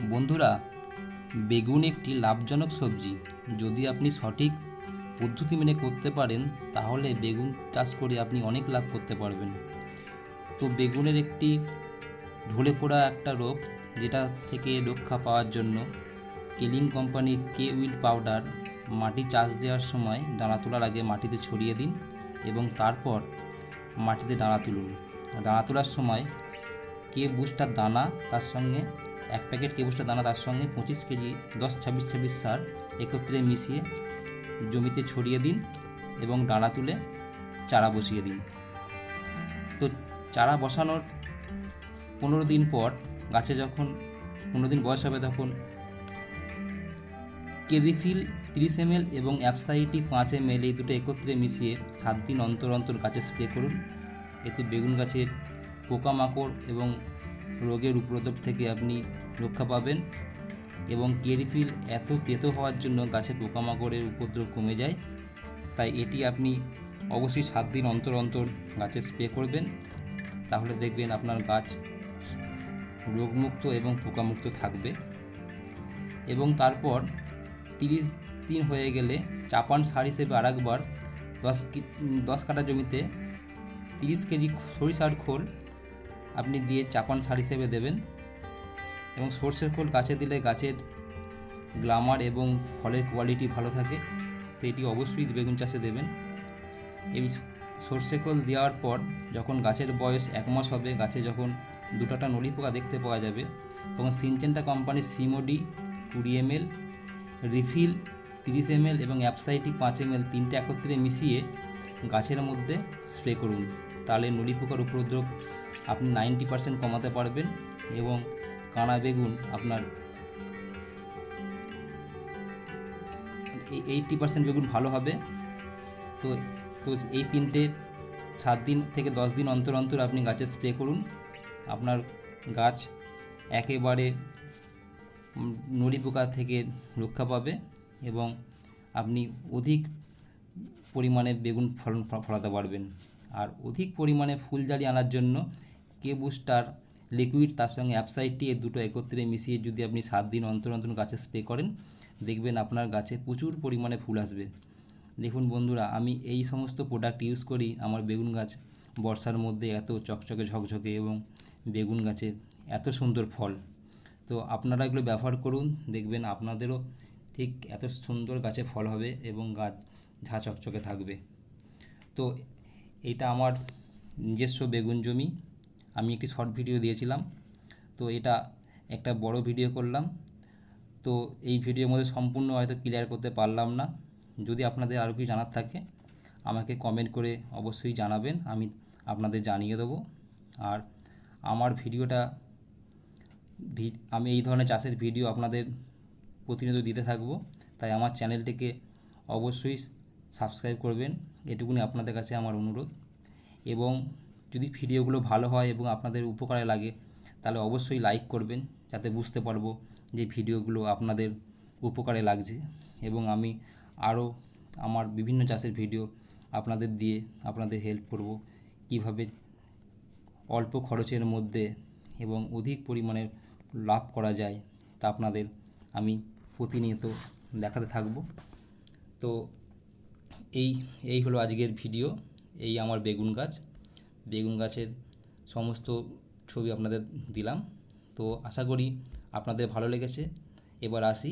বন্ধুরা, বেগুন একটি লাভজনক সবজি। যদি আপনি সঠিক পদ্ধতি মেনে করতে পারেন, তাহলে বেগুন চাষ করে আপনি অনেক লাভ করতে পারবেন। তো বেগুনের একটি ঢলে পড়া একটা রোগ, যেটা থেকে রক্ষা পাওয়ার জন্য কেলিং কোম্পানির কে উইল পাউডার মাটি চাষ দেওয়ার সময় দানা তোলার আগে মাটিতে ছড়িয়ে দিন এবং তারপর মাটিতে দানা তুলুন। দানা তোলার সময় কে বুস্টার দানা তার সঙ্গে এক প্যাকেট কে বুস্টার দানা তার সঙ্গে পঁচিশ কেজি দশ ছাব্বিশ ছাব্বিশ সার একত্রে মিশিয়ে জমিতে ছড়িয়ে দিন এবং ডাঁড়া তুলে চারা বসিয়ে দিন। তো চারা বসানোর পনেরো দিন পর গাছে যখন পনেরো দিন বয়স হবে তখন কেরিফিল তিরিশ এম এবং অ্যাপসাইটি পাঁচ এম এই দুটো একত্রে মিশিয়ে সাত দিন অন্তর অন্তর গাছে স্প্রে করুন। এতে বেগুন গাছের পোকামাকড় এবং রোগের উপদ্রব থেকে আপনি রক্ষা পাবেন এবং কেরিফিল এত তেতো হওয়ার জন্য গাছে পোকামাকড়ের উপদ্রব কমে যায়। তাই এটি আপনি অবশ্যই সাত দিন অন্তর অন্তর গাছে স্প্রে করবেন। তাহলে দেখবেন আপনার গাছ রোগমুক্ত এবং পোকামুক্ত থাকবে। এবং তারপর তিরিশ দিন হয়ে গেলে চাপান সার হিসেবে আরেকবার দশ দশ কাঠা জমিতে তিরিশ কেজি সরিষার খোল আপনি দিয়ে চাপান সার হিসেবে দেবেন এবং সর্ষের খোল গাছে দিলে গাছের গ্লামার এবং ফলের কোয়ালিটি ভালো থাকে, তো এটি অবশ্যই বেগুন চাষে দেবেন। এই সর্ষে খোল দেওয়ার পর যখন গাছের বয়স এক মাস হবে, গাছে যখন দুটাটা নলি পোকা দেখতে পাওয়া যাবে, তখন সিনচেন্টা কোম্পানির সিমোডি কুড়ি এমএল রিফিল তিরিশ এমএল এবং অ্যাপসাইটি পাঁচ এমএল তিনটে একত্রে মিশিয়ে গাছের মধ্যে স্প্রে করুন। তাহলে নলি পোকার উপদ্রব আপনি নাইনটি পার্সেন্ট কমাতে পারবেন এবং কানা বেগুন আপনার এইটটি পার্সেন্ট বেগুন ভালো হবে। তো তো এই তিনটে সাত দিন থেকে দশ দিন অন্তর অন্তর আপনি গাছে স্প্রে করুন। আপনার গাছ একেবারে নড়ি পোকা থেকে রক্ষা পাবে এবং আপনি অধিক পরিমাণে বেগুন ফলন ফলাতে পারবেন। আর অধিক পরিমাণে ফুলজালি আনার জন্য কে বুস্টার, লিকুইড, তার সঙ্গে অ্যাপসাইটটি এই দুটো একত্রে মিশিয়ে যদি আপনি সাত দিন অন্তর অন্তর গাছে স্প্রে করেন, দেখবেন আপনার গাছে প্রচুর পরিমাণে ফুল আসবে। দেখুন বন্ধুরা, আমি এই সমস্ত প্রোডাক্ট ইউজ করি আমার বেগুন গাছ। বর্ষার মধ্যে এত চকচকে ঝকঝকে এবং বেগুন গাছে এত সুন্দর ফল। তো আপনারা এগুলো ব্যবহার করুন, দেখবেন আপনাদেরও ঠিক এত সুন্দর গাছে ফল হবে এবং গাছ ঝা চকচকে থাকবে। তো এটা আমার নিজস্ব বেগুন জমি। আমি একটি শর্ট ভিডিও দিয়েছিলাম। তো এটা একটা বড় ভিডিও করলাম। তো এই ভিডিওর মধ্যে সম্পূর্ণ হয়তো ক্লিয়ার করতে পারলাম না। যদি আপনাদের আরও কিছু জানার থাকে, আমাকে কমেন্ট করে অবশ্যই জানাবেন। আমি আপনাদের জানিয়ে দেবো। আর আমার ভিডিওটা আমি এই ধরনের চাষের ভিডিও আপনাদের প্রতিনিয়ত দিতে থাকব। তাই আমার চ্যানেলটিকে অবশ্যই সাবস্ক্রাইব করবেন। এটুকুনি আপনাদের কাছে আমার অনুরোধ। এবং যদি ভিডিওগুলো ভালো হয় এবং আপনাদের উপকারে লাগে, তাহলে অবশ্যই লাইক করবেন, যাতে বুঝতে পারব যে ভিডিওগুলো আপনাদের উপকারে লাগছে। এবং আমি আরও আমার বিভিন্ন চাষের ভিডিও আপনাদের দিয়ে আপনাদের হেল্প করব কীভাবে অল্প খরচের মধ্যে এবং অধিক পরিমাণে লাভ করা যায় তা আপনাদের আমি প্রতিনিয়ত দেখাতে থাকব। তো এই এই হলো আজকের ভিডিও এই আমার বেগুন গাছ। বেগুন গাছের সমস্ত ছবি আপনাদের দিলাম। তো আশা করি আপনাদের ভালো লেগেছে। এবার আসি